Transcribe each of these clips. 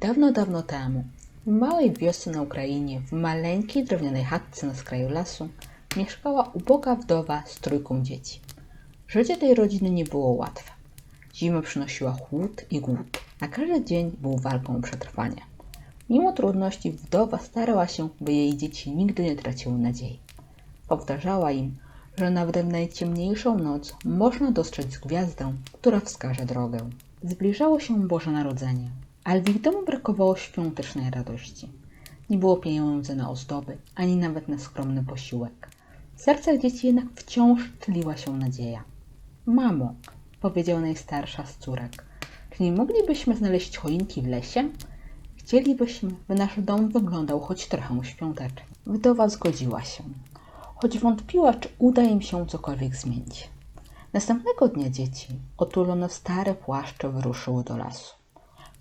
Dawno, dawno temu, w małej wiosce na Ukrainie, w maleńkiej drewnianej chatce na skraju lasu, mieszkała uboga wdowa z trójką dzieci. Życie tej rodziny nie było łatwe. Zima przynosiła chłód i głód, a każdy dzień był walką o przetrwanie. Mimo trudności wdowa starała się, by jej dzieci nigdy nie traciły nadziei. Powtarzała im, że nawet w najciemniejszą noc można dostrzec gwiazdę, która wskaże drogę. Zbliżało się Boże Narodzenie, ich domu brakowało świątecznej radości. Nie było pieniędzy na ozdoby, ani nawet na skromny posiłek. W sercach dzieci jednak wciąż tliła się nadzieja. Mamo, powiedziała najstarsza z córek, czy nie moglibyśmy znaleźć choinki w lesie? Chcielibyśmy, by nasz dom wyglądał choć trochę świątecznie. Wdowa zgodziła się, choć wątpiła, czy uda im się cokolwiek zmienić. Następnego dnia dzieci, otulone w stare płaszcze, wyruszyły do lasu.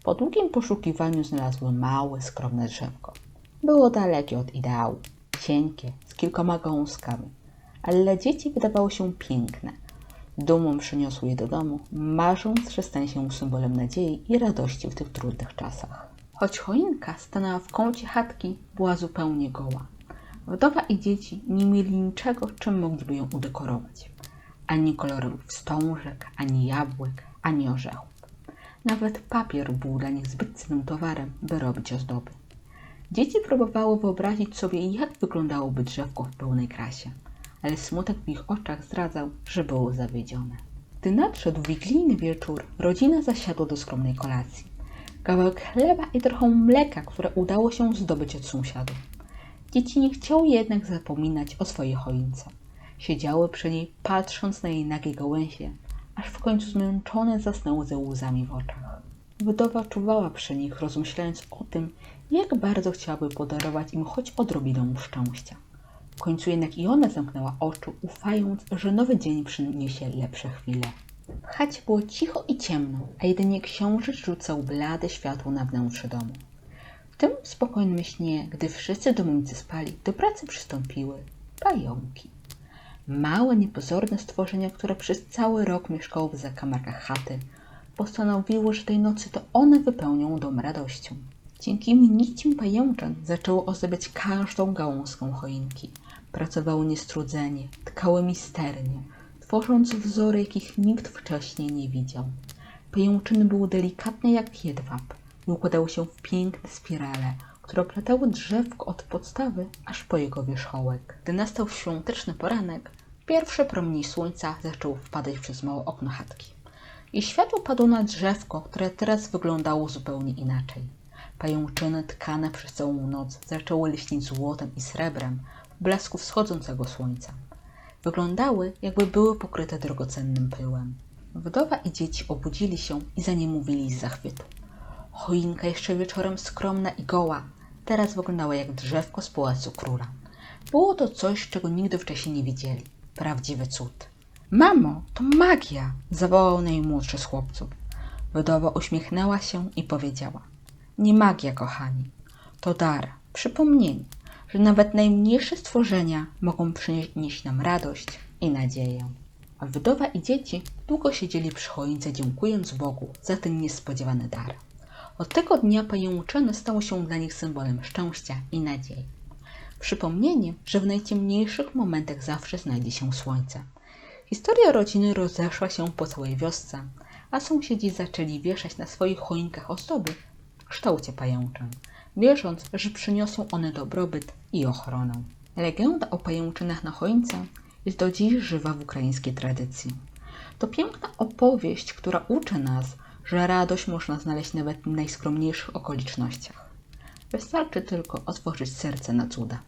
Po długim poszukiwaniu znalazły małe, skromne drzewko. Było dalekie od ideału, cienkie, z kilkoma gałązkami, ale dla dzieci wydawało się piękne. Dumą przyniosły je do domu, marząc, że stanie się symbolem nadziei i radości w tych trudnych czasach. Choć choinka stanęła w kącie chatki, była zupełnie goła. Wdowa i dzieci nie mieli niczego, czym mogliby ją udekorować. Ani kolorowych wstążek, ani jabłek, ani orzechów. Nawet papier był dla nich zbyt cennym towarem, by robić ozdoby. Dzieci próbowały wyobrazić sobie, jak wyglądałoby drzewko w pełnej krasie, ale smutek w ich oczach zdradzał, że było zawiedzione. Gdy nadszedł wigilijny wieczór, rodzina zasiadła do skromnej kolacji. Kawałek chleba i trochę mleka, które udało się zdobyć od sąsiadów. Dzieci nie chciały jednak zapominać o swojej choince. Siedziały przy niej, patrząc na jej nagie gałęzie, aż w końcu zmęczone zasnęły ze łzami w oczach. Wdowa czuwała przy nich, rozmyślając o tym, jak bardzo chciałaby podarować im choć odrobinę szczęścia. W końcu jednak i ona zamknęła oczy, ufając, że nowy dzień przyniesie lepsze chwile. W chacie było cicho i ciemno, a jedynie księżyc rzucał blade światło na wnętrze domu. W tym spokojnym śnie, gdy wszyscy domownicy spali, do pracy przystąpiły pająki. Małe, niepozorne stworzenia, które przez cały rok mieszkało w zakamarkach chaty, postanowiły, że tej nocy to one wypełnią dom radością. Dzięki nićm pajęczyn zaczęło ozdabiać każdą gałązką choinki. Pracowały niestrudzenie, tkały misternie, tworząc wzory, jakich nikt wcześniej nie widział. Pajęczyny były delikatne jak jedwab i układały się w piękne spirale, które oplatały drzewko od podstawy aż po jego wierzchołek. Gdy nastał świąteczny poranek, pierwsze promienie słońca zaczęły wpadać przez małe okno chatki. I światło padło na drzewko, które teraz wyglądało zupełnie inaczej. Pajęczyny tkane przez całą noc zaczęły liśnić złotem i srebrem w blasku wschodzącego słońca. Wyglądały, jakby były pokryte drogocennym pyłem. Wdowa i dzieci obudzili się i zaniemówili z zachwytu. Choinka jeszcze wieczorem skromna i goła, teraz wyglądała jak drzewko z pałacu króla. Było to coś, czego nigdy wcześniej nie widzieli. Prawdziwy cud. Mamo, to magia! zawołał najmłodszy z chłopców. Wdowa uśmiechnęła się i powiedziała: Nie magia, kochani. To dar, przypomnienie, że nawet najmniejsze stworzenia mogą przynieść nam radość i nadzieję. A wdowa i dzieci długo siedzieli przy choince, dziękując Bogu za ten niespodziewany dar. Od tego dnia pajęczyny stało się dla nich symbolem szczęścia i nadziei. Przypomnienie, że w najciemniejszych momentach zawsze znajdzie się słońce. Historia rodziny rozeszła się po całej wiosce, a sąsiedzi zaczęli wieszać na swoich choinkach ozdoby w kształcie pajęczyn, wierząc, że przyniosą one dobrobyt i ochronę. Legenda o pajęczynach na choince jest do dziś żywa w ukraińskiej tradycji. To piękna opowieść, która uczy nas, że radość można znaleźć nawet w najskromniejszych okolicznościach. Wystarczy tylko otworzyć serce na cuda.